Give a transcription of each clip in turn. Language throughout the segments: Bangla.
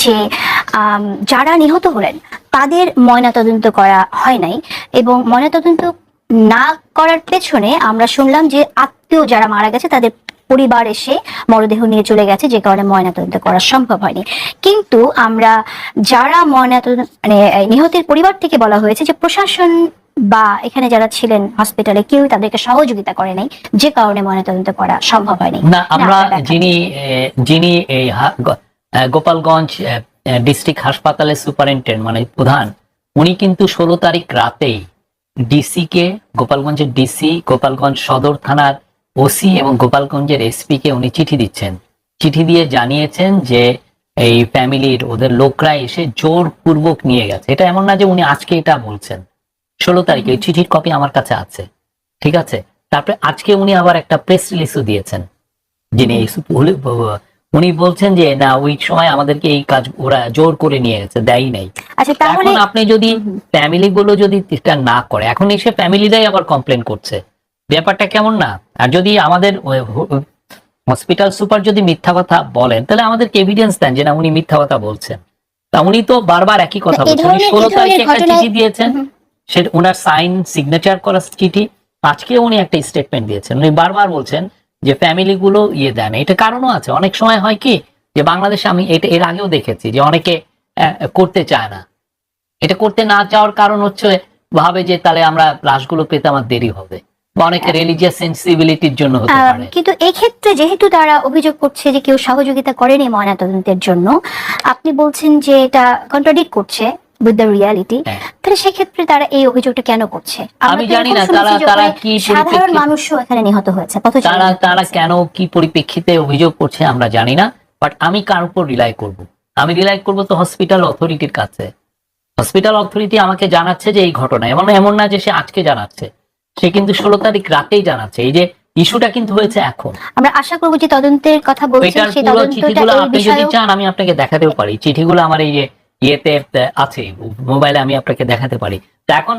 যে যারা নিহত হলেন তাদের ময়নাতদন্ত করা হয় নাই এবং ময়নাতদন্ত না করার পেছনে আমরা শুনলাম যে আত্মীয় যারা মারা গেছে তাদের পরিবার এসে মরদেহ নিয়ে চলে গেছে যে কারণে ময়নাতদন্ত করা সম্ভব হয়নি। কিন্তু আমরা যারা ময়নাতদন্ত মানে নিহতের পরিবার থেকে বলা হয়েছে যে প্রশাসন বা এখানে যারা ছিলেন হসপিটালে কেউ তাদেরকে সহযোগিতা করে নাই যে কারণে ময়নাতদন্ত করা সম্ভব হয়নি। না আমরা যিনি যিনি গোপালগঞ্জ ডিস্ট্রিক্ট হাসপাতালের সুপারিনটেন্ডেন্ট মানে প্রধান, উনি কিন্তু ষোলো তারিখ রাতেই ডিসি কে গোপালগঞ্জের ডিসি, গোপালগঞ্জ সদর থানার ওসি এবং গোপালগঞ্জের এসপি কে উনি চিঠি দিচ্ছেন। চিঠি দিয়ে জানিয়েছেন যে এই ফ্যামিলির ওদের লোকরা এসে জোরপূর্বক নিয়ে গেছে। এটা এমন না যে উনি আজকে এটা বলছেন। ষোলো তারিখে ওই চিঠির কপি আমার কাছে আছে। ঠিক আছে? তারপরে আজকে উনি আবার একটা প্রেস রিলিজও দিয়েছেন। যিনি উনি বলছেন যে না ওই সময় আমাদেরকে এই কাজ ওরা জোর করে নিয়ে গেছে দেয় নাই। আচ্ছা এখন আপনি যদি ফ্যামিলি গুলো যদি এটা না করে এখন এসে ফ্যামিলিরাই আবার কমপ্লেন করছে। ব্যাপারটা কেমন না? আর যদি আমাদের হসপিটাল সুপার যদি মিথ্যা কথা বলেন তাহলে আমাদেরকে এভিডেন্স দেন যে না উনি মিথ্যা কথা বলছেন। তা উনি তো বারবার একই কথা বলছেন। উনি ষোলো তারিখে একটা চিঠি দিয়েছেন। সেটা ওনার সাইন সিগনেচার করা চিঠি। আজকে উনি একটা স্টেটমেন্ট দিয়েছেন। উনি বারবার বলছেন যে ফ্যামিলি গুলো ইয়ে না। এটা কারণও আছে। অনেক সময় হয় কি যে বাংলাদেশে আমি এটা এর আগেও দেখেছি যে অনেকে করতে চায় না। এটা করতে না চাওয়ার কারণ হচ্ছে ভাবে যে তাহলে আমরা লাশগুলো পেতে আমার দেরি হবে। অনেকে রিলিজিয়াস সেন্সিবিলিটির জন্য হতে পারে। কিন্তু এই ক্ষেত্রে যেহেতু তারা অভিযোগ করছে যে কেউ সহযোগিতা করেনি ময়নাতদন্তের জন্য আপনি বলছেন যে এটা কন্ট্রাডিক্ট করছে। With the reality. তাহলে সেক্ষেত্রে তারা এই অভিযোগটা কেন করছে? আমি জানি না তারা- তারা কি সাধারণ মানুষও এখানে নিহত হয়েছে তারা তারা কেন কি পরিপ্রেক্ষিতে অভিযোগ করছে আমরা জানি না বাট আমি কার উপর রিলাই করব? আমি রিলাই করব তো হসপিটাল অথরিটির কাছে। হসপিটাল অথরিটি আমাকে জানাচ্ছে যে এই ঘটনা এমন এমন না যে সে আজকে জানাচ্ছে সে কিন্তু ষোলো তারিখ রাতেই জানাচ্ছে এই যে ইস্যুটা কিন্তু হয়েছে এখন। আমরা আশা করব যে তদন্তের কথা এটার সেই তদন্তটা চিঠিগুলো আপনি যদি চান আমি আপনাকে দেখাতেও পারি। চিঠিগুলো আমার এই যে ইয়েতে আছে মোবাইলে আমি আপনাকে দেখাতে পারি। তো এখন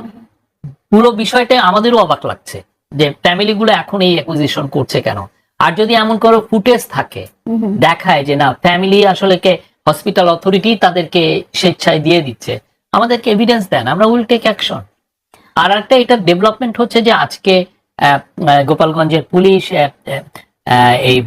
পুরো বিষয়টা আমাদেরও অবাক লাগছে যে ফ্যামিলি গুলো এখন এই অ্যাকুইজিশন করছে কেন? আর যদি এমন কোনো ফুটেজ থাকে দেখায় যে না ফ্যামিলি আসলে কে হসপিটাল অথরিটি তাদেরকে স্বেচ্ছায় দিয়ে দিচ্ছে আমাদেরকে এভিডেন্স দেন আমরা উইল টেক অ্যাকশন আর একটা এটা ডেভেলপমেন্ট হচ্ছে যে আজকে গোপালগঞ্জের পুলিশ এই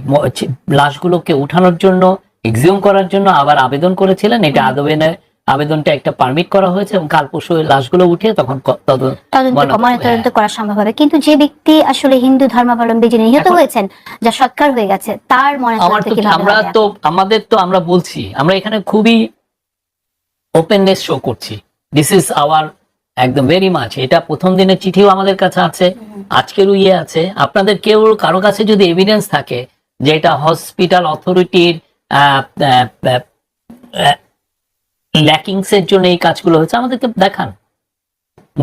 লাশগুলোকে উঠানোর জন্য এক্সিউম করার জন্য আবার আবেদন করেছিলেন। এটা আবেদনে আবেদনটা একটা পারমিট করা হয়েছে এবং কাল পরশু লাশগুলো উঠে তখন তদন্ত মনে- ময়নাতদন্ত করা সম্ভব হবে। কিন্তু যে ব্যক্তি আসলে হিন্দু ধর্মাবলম্বী যিনি নিহত হয়েছেন যা সৎকার হয়ে গেছে তার ময়নাতদন্ত আমরা তো আমাদের তো আমরা বলছি আমরা এখানে খুবই ওপেননেস শো করছি। দিস ইজ আওয়ার একদম ভেরি মাচ এটা প্রথম দিনের চিঠিও আমাদের কাছে আছে আজকেরও ইয়ে আছে। আপনাদের কেউ কারও কাছে যদি এভিডেন্স থাকে যে এটা হসপিটাল অথরিটির ল্যাকিংস এর জন্য এই কাজগুলো হচ্ছে আমাদেরকে দেখান।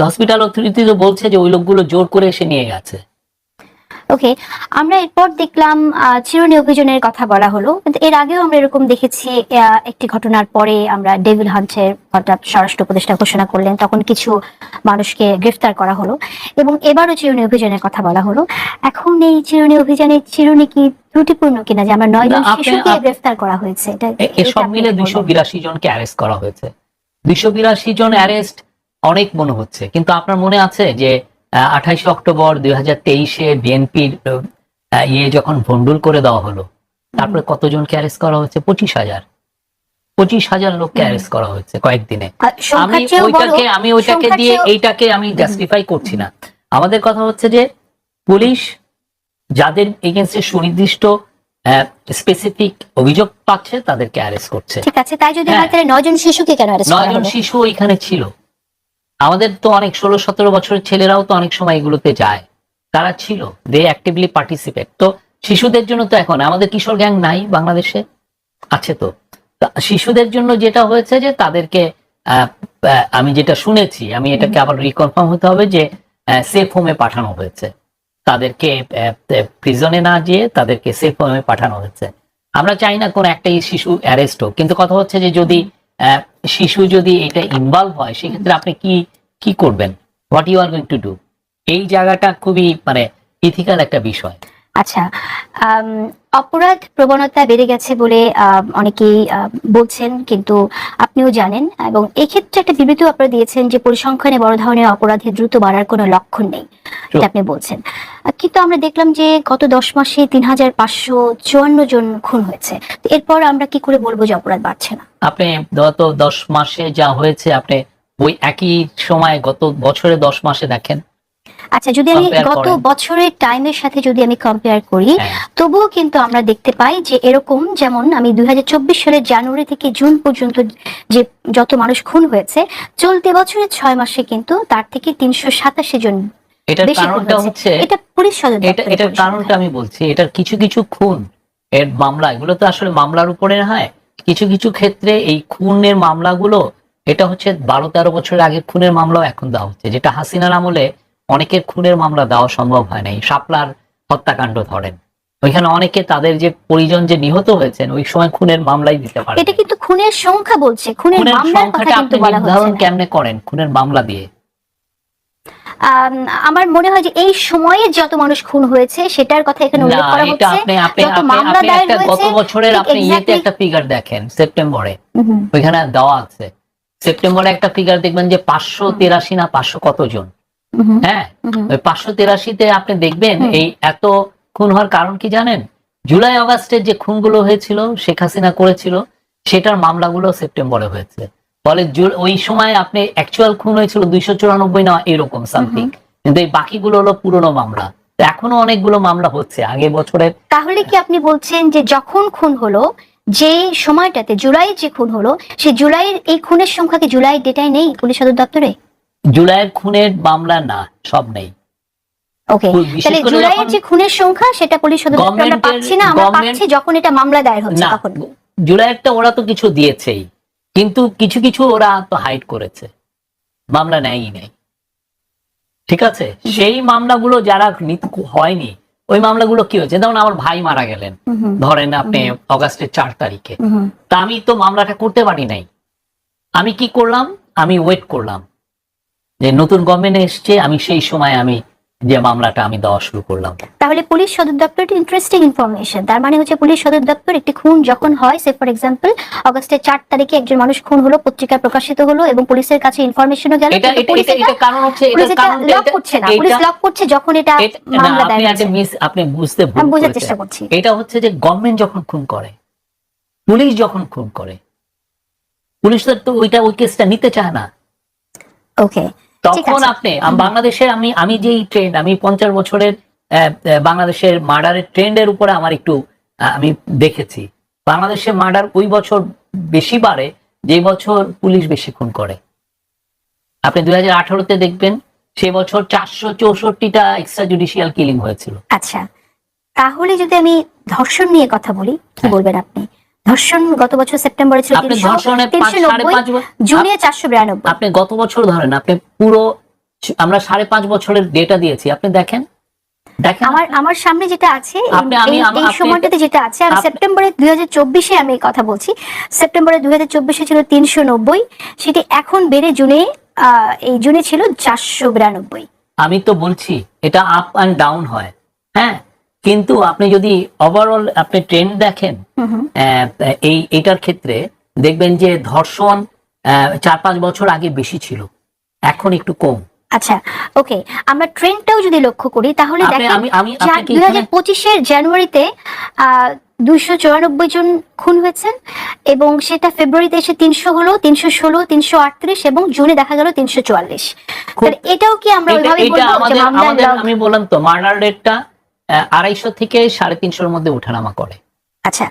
হসপিটাল অথরিটি তো বলছে যে ওই লোকগুলো জোর করে এসে নিয়ে গেছে। ওকে আমরা এরপর দেখলাম চিরুনি অভিযানের কথা বলা হলো। কিন্তু এর আগেও আমরা এরকম দেখেছি একটি ঘটনার পরে আমরা ডেভিল হান্টের হঠাৎ স্বরাষ্ট্র উপদেষ্টা ঘোষণা করলেন, তখন কিছু মানুষকে গ্রেফতার করা হলো। এবং এবারও চিরুনি অভিযানের কথা বলা হলো। এখন এই চিরুনি অভিযানে চিরুনি কি ত্রুটিপূর্ণ কিনা যে আমরা নয় জন শিশুকে গ্রেফতার করা হয়েছে এটা সব মিলে দুইশো বিরাশি জনকে অ্যারেস্ট করা হয়েছে। দুইশো বিরাশি জন অ্যারেস্ট অনেক মনে হচ্ছে কিন্তু আপনার মনে আছে যে আঠাইশে অক্টোবর দুই হাজার তেইশে বিএনপির ইয়ে যখন ভন্ডুল করে দেওয়া হলো তারপরে কতজনকে অ্যারেস্ট করা হয়েছে? পঁচিশ হাজার। পঁচিশ হাজার লোককে অ্যারেস্ট করা হয়েছে কয়েকদিনে। আমি ওইটাকে আমি ওইটাকে দিয়ে এইটাকে আমি জাস্টিফাই করছি না। আমাদের কথা হচ্ছে যে পুলিশ যাদের এগেনস্টে সুনির্দিষ্ট স্পেসিফিক অভিযোগ পাচ্ছে তাদেরকে অ্যারেস্ট করছে। ঠিক আছে তাই যদি হ্যাঁ। হয়। তাহলে নয় জন শিশুকে কেন arrest করা নয়জন শিশু এখানে ছিল। আমাদের তো অনেক ষোলো সতেরো বছরের ছেলেরাও তো অনেক সময় এগুলোতে যায়। তারা ছিল দে অ্যাক্টিভলি পার্টিসিপেট তো শিশুদের জন্য তো এখন আমাদের কিশোর গ্যাং নাই বাংলাদেশে আছে তো। শিশুদের জন্য যেটা হয়েছে যে তাদেরকে আমি যেটা শুনেছি আমি এটাকে আবার রিকনফার্ম হতে হবে যে সেফ হোমে পাঠানো হয়েছে। তাদেরকে প্রিজনে না যেয়ে তাদেরকে সেফ হোমে পাঠানো হয়েছে। আমরা চাই না কোন একটাই শিশু অ্যারেস্ট হোক। কিন্তু কথা হচ্ছে যে যদি শিশু যদি এটা ইনভলভ হয়, সেক্ষেত্রে আপনি কি কি করবেন? What you are going to do এই জায়গাটা খুবই মানে ইথিক্যাল একটা বিষয়। আচ্ছা অপরাধ প্রবণতা বেড়ে গেছে বলে অনেকেই বলছেন কিন্তু আপনিও জানেন। এবং এক্ষেত্রে একটা বিবৃতি আপনারা দিয়েছেন যে পরিসংখ্যানে বড় ধরনের অপরাধের দ্রুত বাড়ার কোনো লক্ষণ নেই। এটা আপনি বলছেন। কিন্তু আমরা দেখলাম যে গত দশ মাসে তিন হাজার পাঁচশো চুয়ান্ন জন খুন হয়েছে। এরপর আমরা কি করে বলব যে অপরাধ বাড়ছে না? আপনি গত দশ মাসে যা হয়েছে আপনি ওই একই সময় গত বছরে দশ মাসে দেখেন। আচ্ছা যদি আমি গত। বছরের টাইমের সাথে যদি আমি কম্পেয়ার করি হ্যাঁ। তবুও কিন্তু আমরা দেখতে পাই যে এরকম যেমন আমি দুই হাজার চব্বিশ সালের জানুয়ারি থেকে জুন পর্যন্ত যে যত মানুষ খুন হয়েছে চলতি বছরের ছয় মাসে কিন্তু তার থেকে তিনশো সাতাশি জন এটার কারণটা হচ্ছে এটা পুলিশ এটার কারণটা আমি বলছি এটার কিছু কিছু খুন এর মামলা এগুলো তো আসলে মামলার উপরে হয় কিছু কিছু ক্ষেত্রে এই খুনের মামলাগুলো এটা হচ্ছে বারো তেরো বছরের আগে খুনের মামলাও এখন দেওয়া হচ্ছে যেটা হাসিনার আমলে অনেকের খুনের মামলা দেওয়া সম্ভব হয় নাই। শাপলার হত্যাকাণ্ড ধরেন। ওইখানে অনেকে তাদের যে পরিজন যে নিহত হয়েছেন ওই সময় খুনের মামলাই দিতে পারে এটা কিন্তু খুনের সংখ্যা বলছে। খুনের মামলার কথা কিন্তু বলা হচ্ছে নির্ধারণ কেমনে করেন? খুনের মামলা দিয়ে। আম, আমার মনে হয় যে এই সময়ে যত মানুষ খুন হয়েছে সেটার কথা এখানে উল্লেখ করা হচ্ছে। আপনি আপনি যত মামলা দায়ের একটা গত বছরের আপনি ইয়েতে একটা ফিগার দেখেন সেপ্টেম্বরে। ওইখানে দেওয়া আছে। সেপ্টেম্বরে একটা ফিগার দেখবেন যে পাঁচশো তেরাশি না পাঁচশো কতজন? হ্যাঁ হুম। ওই পাঁচশো তেরাশিতে আপনি দেখবেন এই এত খুন হওয়ার কারণ কি জানেন? জুলাই আগস্টের যে খুনগুলো হয়েছিল শেখ হাসিনা করেছিল সেটার মামলাগুলো সেপ্টেম্বরে হয়েছে। ফলে ওই সময় আপনি অ্যাকচুয়াল খুন হয়েছিল দুইশো চুরানব্বই না এরকম সামথিং কিন্তু এই বাকিগুলো হলো পুরনো মামলা। তো এখনও অনেকগুলো মামলা হচ্ছে আগে বছরের তাহলে কি আপনি বলছেন যে যখন খুন হলো যে সময়টাতে জুলাই যে খুন হলো সেই জুলাইয়ের এই খুনের সংখ্যা কি জুলাই ডেটাই নেই পুলিশ সদর দপ্তরে? জুলাইয়ের খুনের মামলা না সব নেই। ওকে তাহলে জুলাইয়ের যে খুনের সংখ্যা সেটা পুলিশ সদর আমরা পাচ্ছি না আমরা পাচ্ছি যখন এটা মামলা দায়ের হচ্ছে তখন। জুলাইয়েরটা ওরা তো কিছু দিয়েছেই কিন্তু কিছু কিছু ওরা তো হাইড করেছে। মামলা নেয়ই নেই। ঠিক আছে? সেই মামলাগুলো যারা হয়নি ওই মামলাগুলো কি হয়েছে? যেমন আমার ভাই মারা গেলেন ধরেন আপনি অগাস্টের চার তারিখে। তা আমি তো মামলাটা করতে পারি নাই। আমি কি করলাম? আমি ওয়েট করলাম। যে নতুন গভর্নমেন্ট এসছে আমি সেই সময় আমি যে মামলাটা আমি দেওয়া শুরু করলাম। তাহলে পুলিশ সদর দপ্তর ইন্টারেস্টিং ইনফরমেশন তার মানে হচ্ছে পুলিশ সদর দপ্তর একটি খুন যখন হয় সে ফর এক্সাম্পল অগস্টের চার তারিখে একজন মানুষ খুন হলো পত্রিকায় প্রকাশিত হলো এবং পুলিশের কাছে ইনফরমেশনও গেল এটা এটা পুলিশ এটা এটা- এটা কারণ হচ্ছে এটা এটা কারণ লক করছে না। পুলিশ লক করছে যখন এটা মামলা আপনি দায়ের মিস আপনি বুঝতে বোঝার চেষ্টা করছি। এটা হচ্ছে যে গভর্নমেন্ট যখন খুন করে পুলিশ যখন খুন করে পুলিশ তো- ওইটা ওই কেসটা নিতে চায় না। ওকে তখন আপনি বাংলাদেশের আমি আমি যেই ট্রেন্ড আমি পঞ্চাশ বছরের বাংলাদেশের মার্ডারের ট্রেন্ডের উপরে আমার একটু আমি দেখেছি। বাংলাদেশের মার্ডার ওই বছর বেশি বাড়ে যে বছর পুলিশ বেশি খুন করে। আপনি দুই হাজার আঠারোতে দেখবেন সে বছর চারশো চৌষট্টিটা এক্সট্রা জুডিশিয়াল কিলিং হয়েছিল। আচ্ছা তাহলে যদি আমি ধর্ষণ নিয়ে কথা বলি কি হ্যাঁ। বলবেন আপনি? ধর্ষণ গত বছর সেপ্টেম্বরে ছিল আপনি ধর্ষণে জুনে চারশো বিরানব্বই। আপনি গত বছর ধরেন আপনি পুরো আমরা সাড়ে পাঁচ বছরের ডেটা দিয়েছি আপনি দেখেন? আমার আমার সামনে যেটা আছে এই- সময়টাতে যেটা আছে আমি সেপ্টেম্বরে দুই হাজার চব্বিশে আমি এই কথা বলছি। সেপ্টেম্বরে দুই হাজার চব্বিশে ছিল তিনশো নব্বই সেটি এখন বেড়ে জুনে আহ, এই জুনে ছিল চারশো বিরানব্বই। আমি তো বলছি এটা আপ অ্যান্ড ডাউন হয়। হ্যাঁ? কিন্তু আপনি যদি ওভারঅল আপনি ট্রেন্ড দেখেন এই এটার ক্ষেত্রে দেখবেন যে ধর্ষণ চার পাঁচ বছর আগে বেশি ছিল। এখন একটু কম। আচ্ছা ওকে আমরা ট্রেন্ডটাও যদি লক্ষ্য করি তাহলে দেখেন দুই হাজার পঁচিশের জানুয়ারিতে দুইশো চুরানব্বই জন খুন হয়েছেন এবং সেটা ফেব্রুয়ারিতে এসে তিনশো হলো তিনশো ষোলো তিনশো আটত্রিশ এবং জুনে দেখা গেল তিনশো চুয়াল্লিশ। এটাও কি আমরা আমি বললাম তো মার্ডার রেটটা আড়াইশো থেকে সাড়ে তিনশোর মধ্যে ওঠানামা করে। আচ্ছা